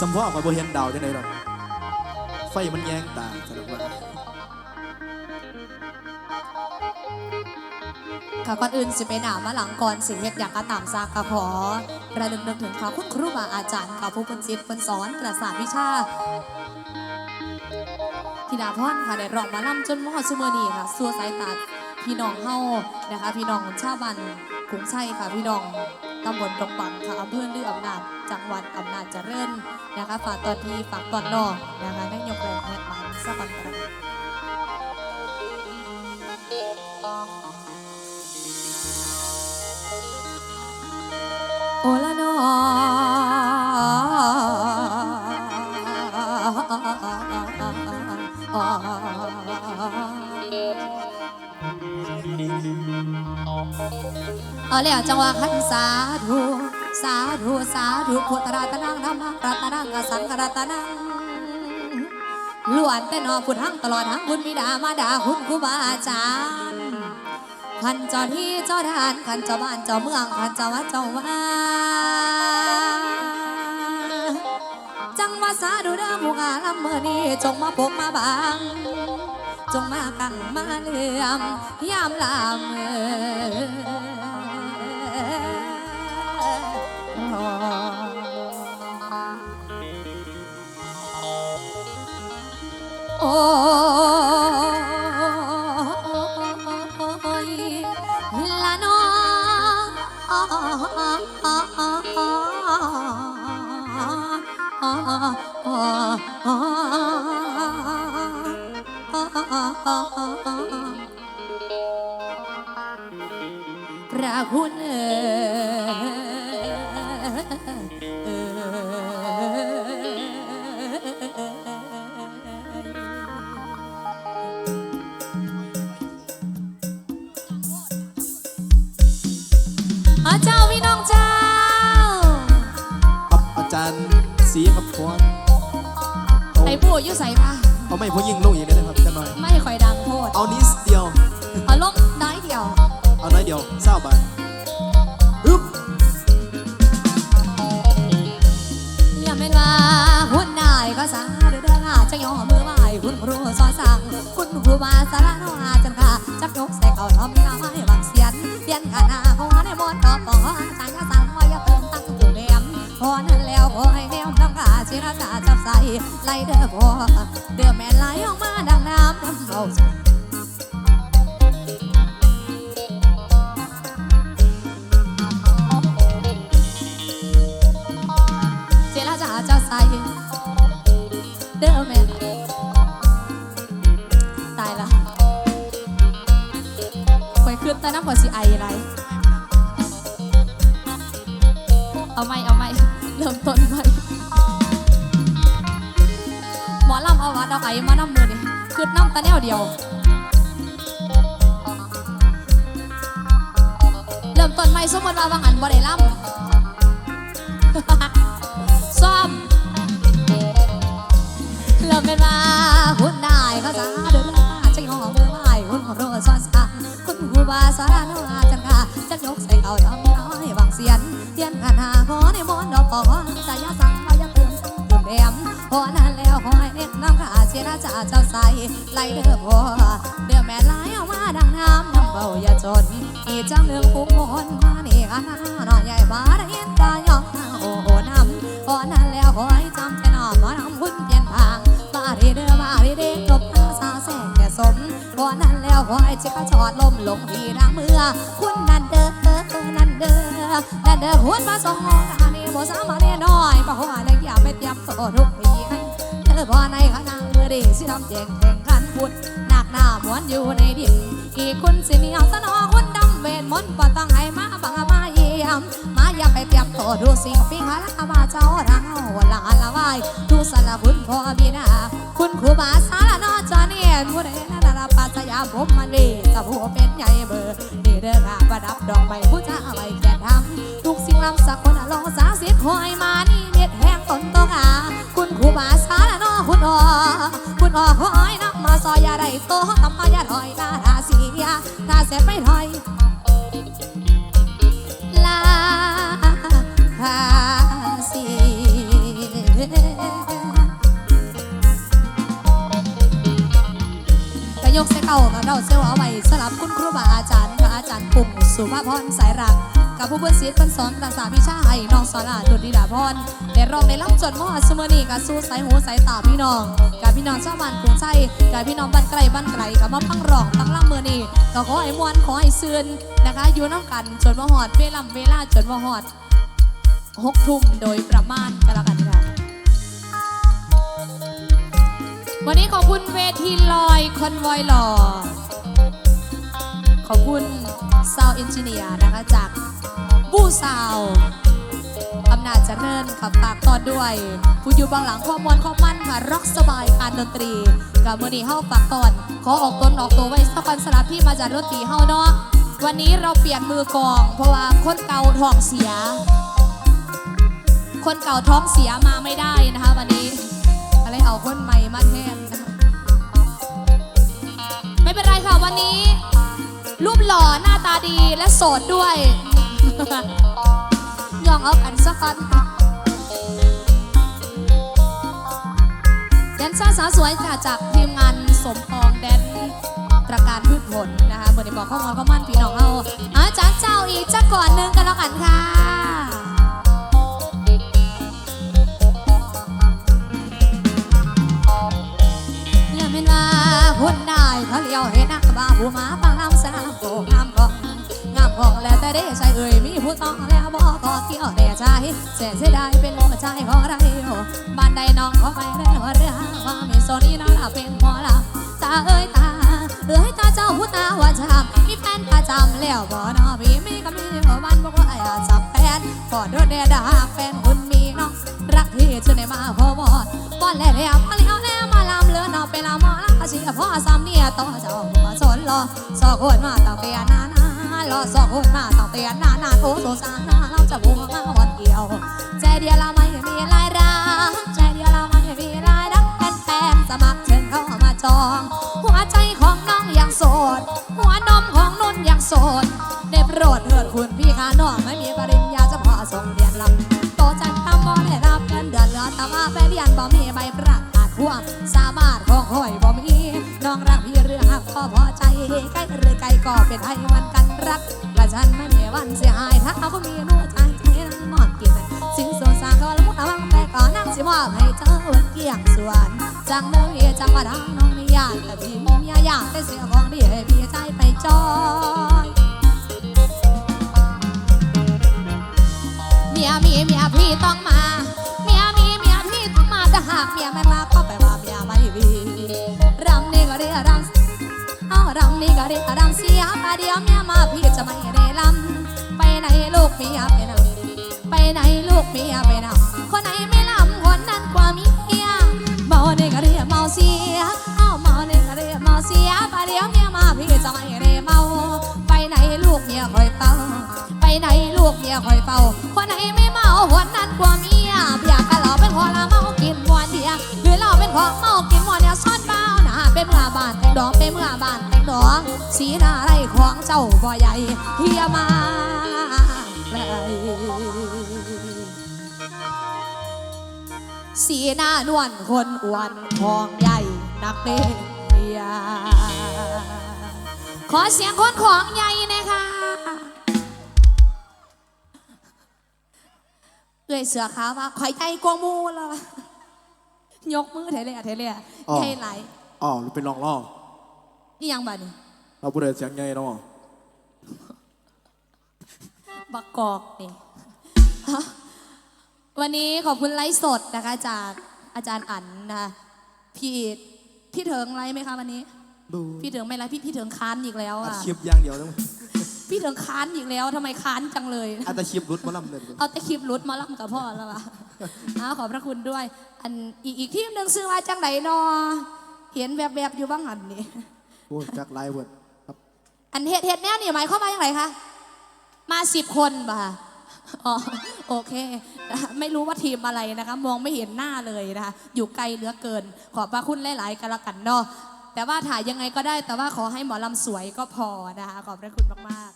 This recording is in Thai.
สมพ่อข่อยบ่เห็นดาวจังไดดอกไฟมันแยงตาสรับว่าค่ะก่อนอื่นสิไปหนามาหลังก่อนสิเฮ็ดอย่ากกระตามซากกะขอระลึกนึกถึงค่ะคุณครูบาอาจารย์ค่ะผู้เป็นจิตเป็นสอนกระสานวิชาธิดาพรค่ะได้ร้องมาล่ำจนมอดซุเมอนีค่ะสัวสายตาพี่น้องเฮานะคะ พี่น้องชาวบ้านกรุงชัยค่ะพี่น้อง ตำบลดงบังค่ะอำเภอลืออำนาจ จังหวัดอำนาจเจริญนะคะ ฝากตอนที่ฝากตอนนอกนะคะได้ยกแรงแหกมันสะบันกระโอละ เอาแล้วจังหวะขันสาธุสาธุสาธุพุทธรัตนังธรรมรัตนังอสังฆรัตนังล้วนแต่นอพุทธังตลอดทั้งบุญบิดามาดาคุณครูบาอาจารย์ขันจ้าที่เจ้าทานขันเจ้าบ้านเจ้าเมืองขันเจ้าวัดเจ้าว่า จังว่าสาดูเด้อหมูกาลำเมื่อนี้จงมาปกมาบัง จงมากังมาเลื่อมยามลามโอ้ พระคุณเอ่ยอาเจ้าพี่น้องเจ้าครับอาจารย์สีครับพรเอาไอ้ผู้อยู่ใส่มา เอาไม่พอยิงลูกอีกได้ไหมครับจะหน่อยไม่ค่อยดังโทษเอานิดเดียวเอาลงน้อยเดียว เอาน้อยเดียวเศร้าบา ศิราจาจับใส่ไล่เด้อพอเดือแม่ไหลออกมาดังน้ำน้ำเบาเจรจาจ้าใส่เด้อแม่ตายละคอยขึ้นแต่น้ำบ่สิไออะไรเอาไม่เอาไม่เริ่มต้นใหม่ำเอาวัดเอาไอมาน้ำมือนี่ขึ้นน้ำตะแนวเดียว เริ่มต้นใหม่สมมติว่าบางอันบ่ได้ลำซ่อมเริ่มเป็นมาหุ่นนายเขาสาเดินมาใจะยอมมือร์ไหวหุ่นของโรสอนสังคุณครูบาสารนอาจันค่ะจะยกใส่เอาทำน้อยบางเสียนเทียนกันหาขอในมอนดอกปอนจะยาสังมายาเติมเติมแดม พอนั้นแล้วขอให้เน็ตน้ำขาเสียนาจาเจ้าใสไล่เด้อพ่อเดือแม่ไหลออกมาดังน้ำน้ำเบาอย่าจนอีจังเรื่องคุ้มมนมานี่กันน้อยใหญ่บาได้ยินตายองโอ้โอน้ำพอนั้นแล้วขอให้จำแต่นอมานำหุ่นเปลี่ยนทางบาดีเด้อบาดีเด้จบอาสาแสงแก่สมพอนั้นแล้วขอให้ชิคาชอดลมลงที่ดังเมื่อคุณนั่นเด้อนั่นเด้อนั่นเด้อหุ่นมาส่งงานนี้บ่สามารถแน่น้อยบ่หัวเลยอย่าไปเตรียมตัวทุกปี อพอในขณะมือดีสิทำแจงแข่งขันพุดหนักหน้ามวนอยู่ในดินอีกคุณสิเหนียวสนอคุณดำเวทมนต์บ่ต้องให้มาบังมาเยี่ยมมาอย่าไปเตรียมตัวดูสิ่งปิ้งหาละมาเจ้าทางเฮาหลานละวายดูสารบุญพ่อบิดาคุณครูบาสารนอจอเนียนผู้ใดนั่นละปัสยามผมมันดีกับผู้เป็นใหญ่เบอร์นี่เด้อค่ะประดับดอกไม้ผู้จ้าไว้แก่ทำทุกสิ่งลำสักคนลองสาสิทธิ์คอยมานี่เด็ดแห้งต้นตกอาคุณครูบาสาร คุณอ๋อคุณอ๋อหอยน้ำมาซอยอะไรโตตำมาอย่าถอยนาราสียาหนาเสบไม่ถอยลาสีกระยกเสเก่ากับเราเซลเอาไว้สลับคุณครูบาอาจารย์พระอาจารย์ปุ่มสุภาพรสายรัก กับผู้เพื่อนศิษย์เพิ่นสอนรักษาวิชาให้น้องสาราดุลดิดาพรได้ร้องได้รับจนมอสมอนีกับสู้สายหูสายตาพี่น้องกับพี่น้องชาวบ้านกรุงไทยกับพี่น้องบ้านไกลบ้านไกลกับมาพังรองพังล่ำมือนี่ก็ขอให้มวนขอให้ซืนนะคะอยู่น้องกันจนมาหอดเวลาเวลาจนมาหอดหกทุ่มโดยประมาณกันละกันค่ะวันนี้ขอบคุณเวทีลอยคอนวอยหล่อขอบคุณซาวเอนจิเนียร์นะคะจาก บูซาวอำนาจเจริญขับปากตอนด้วย ผู้อยู่บางหลังข้อมวลข้อมั่นค่ะร็อกสบายการดนตรีกับมือนีเฮาปากตอน ขอออกตนออกตัวไว้สักวันสลับที่มาจากดนตรีเฮาเนาะวันนี้เราเปลี่ยนมือกอง เพราะว่าคนเก่าท้องเสีย คนเก่าท้องเสียมาไม่ได้นะคะ วันนี้ก็เลยเอาคนใหม่มาแทนไม่เป็นไรค่ะวันนี้ รูปหล่อหน้าตาดีและโสดด้วย ยองเอากันสักคนแดนซอร์สาวสวยค่ะจากทีมงานสมปองแดนประการพืชผลนะคะเมื่อนี้บอกข้อมูลข้อมั่นพี่น้องเอาอาจารย์เจ้าอีกจักก่อนหนึ่งกันแล้วกันค่ะอย่าเป็นว่าคนได้เขาเลี้ยวเห็นนักบ้าผู้มาปังลำสนามโกง ของงามองแล้วแต่ได้ใจเอ่ยมีผู้ต้องแล้วบ่ก็เกี่ยวแต่ใจเสียเสียดายเป็นหัวใจของไรบ้านใดน้องก็ไปได้หัวเรือว่ามีโซนี้น่าเป็นหมอลำตาเอ้ยตาเอ้ยตาเจ้าผู้ตาว่าจำมีแฟนประจำแล้วบ่นอพี่มีก็มีวันบอกว่าอยากจับแฟนขอโดดเดดาแฟนคุณมีน้องรักที่ชื่อในมาพอบอดป้อนแล้วแล้วป้อนแล้วแล้วมาลำเลือนอไปลำมอลำเชียพ่อซ้ำเนี่ยต่อเจ้าหัวสนรอสอกคนมาตั้งแต่นาน รอสอกคนมาตั้งแต่นานานโอ้สงสารนาเราจะบุกมาวันเดียว ใจเดียวเราไม่มีรายรักใจเดียวเราไม่มีรายรักแฟนๆสมัครเชิญเข้ามาจอง หัวใจของน้องยังโสด หัวนมของนุ่นยังโสดได้โปรดเถิดคุณพี่ขาน้องไม่มีปริญญาจะพอส่งเรียนลำโตจันทำบ่ได้รับเงินเดือนเหลือแต่ว่าไปเรียนบ่มีใบประกาศความสามารถของหอยบ่มีน้องรักพี่เรื่องหักก็พอใจใกล้ ก็เป็นให้มันกันรักและฉันไม่มีวันเสียหายถ้าเขามีหัวใจใจนั่งนอนกินสิ่งสงสารก็ละมุนระวังแต่ก็นั่งสิมอบให้เจ้าวันเกี่ยงส่วนจังเมืองเอจังมาดังน้องนี่ยากแต่พี่มีเมียยากแต่เสียของดีให้พี่ใจไปจอยเมียมีเมียพี่ต้องมา เมียมีเมียพี่ต้องมาแต่หากเมียไม่มาก็ไปว่า เอารำนี่ก็เรียรำเสียมาเดียวเมียมาพี่จะไม่เร่ลำไปไหนลูกเมียไปไหนไปไหนลูกเมียไปไหนคนไหนไม่ลำคนนั้นกว่าเมียเมาเนี่ยก็เรียเมาเสียเอาเมาเนี่ยก็เรียเมาเสียมาเดียวเมียมาพี่จะไม่ได้เมาไปไหน ลูกเมียคอยเต้าไปไหนลูกเมียคอยเฝ้าคนไหนไม่เมาคนนั้นกว่าเมียเบียร์กันเราเป็นคนละเมากินมวนเดียคือเราเป็นของเมากินมวนเนี่ยซ่อนเปล่าหนาเป็นเมื่อบานแต่งดอกเป็นเมื่อบานแต่งดอกสีหน้าไรของเจ้าบ่ใหญ่เฮียมาเลยสีหน้านวลคนอ้วนทองใหญ่นักเลงเฮีย ขอเสียงคนของใหญ่หนะคะเอ้ยเสือขาวว่าข่อยใจกวางมูแล้ววะยกมือเทเลยอะเทเลยอะอ๋อ ใหญ่ไหลายอ๋อหรือเป็นลองล่อนี่ยังบัดนี่เราพูดเสียงไงเนาะบักกอกนี่ฮะวันนี้ขอบคุณไลฟ์สดนะคะ จากอาจารย์อั๋นนะคะพี่พี่เถิงไลฟ์ไหมคะวันนี้ ดูพี่เถิงไม่ไลฟ์พี่พี่เถิงค้านอีกแล้วอัดอะคลิปอย่างเดียวนะพี่เถิงค้านอีกแล้วทำไมค้านจังเลย อัดแต่คลิปรุดมาลำเลยเอาแต่คลิปรุดมาล่ำกับพ่อแล้วอะอ้าวขอบพระคุณด้วย อันอีกอีกทีมหนึ่งซื้อมาจังไหนนอเห็นแบบแบบๆอยู่บ้างหันนี่ โอ้ยจากไลฟ์เวิร์ดครับอันเห็ดเห็ดแน่นี่หมายความว่าอย่างไรคะ มาสิบคนป่ะอ๋อโอเค ไม่รู้ว่าทีมอะไรนะคะ มองไม่เห็นหน้าเลยนะคะ อยู่ไกลเหลือเกิน ขอบพระคุณหลาย ๆกันละกันเนาะ แต่ว่าถ่ายยังไงก็ได้แต่ว่าขอให้หมอลำสวยก็พอนะคะขอบพระคุณมากๆ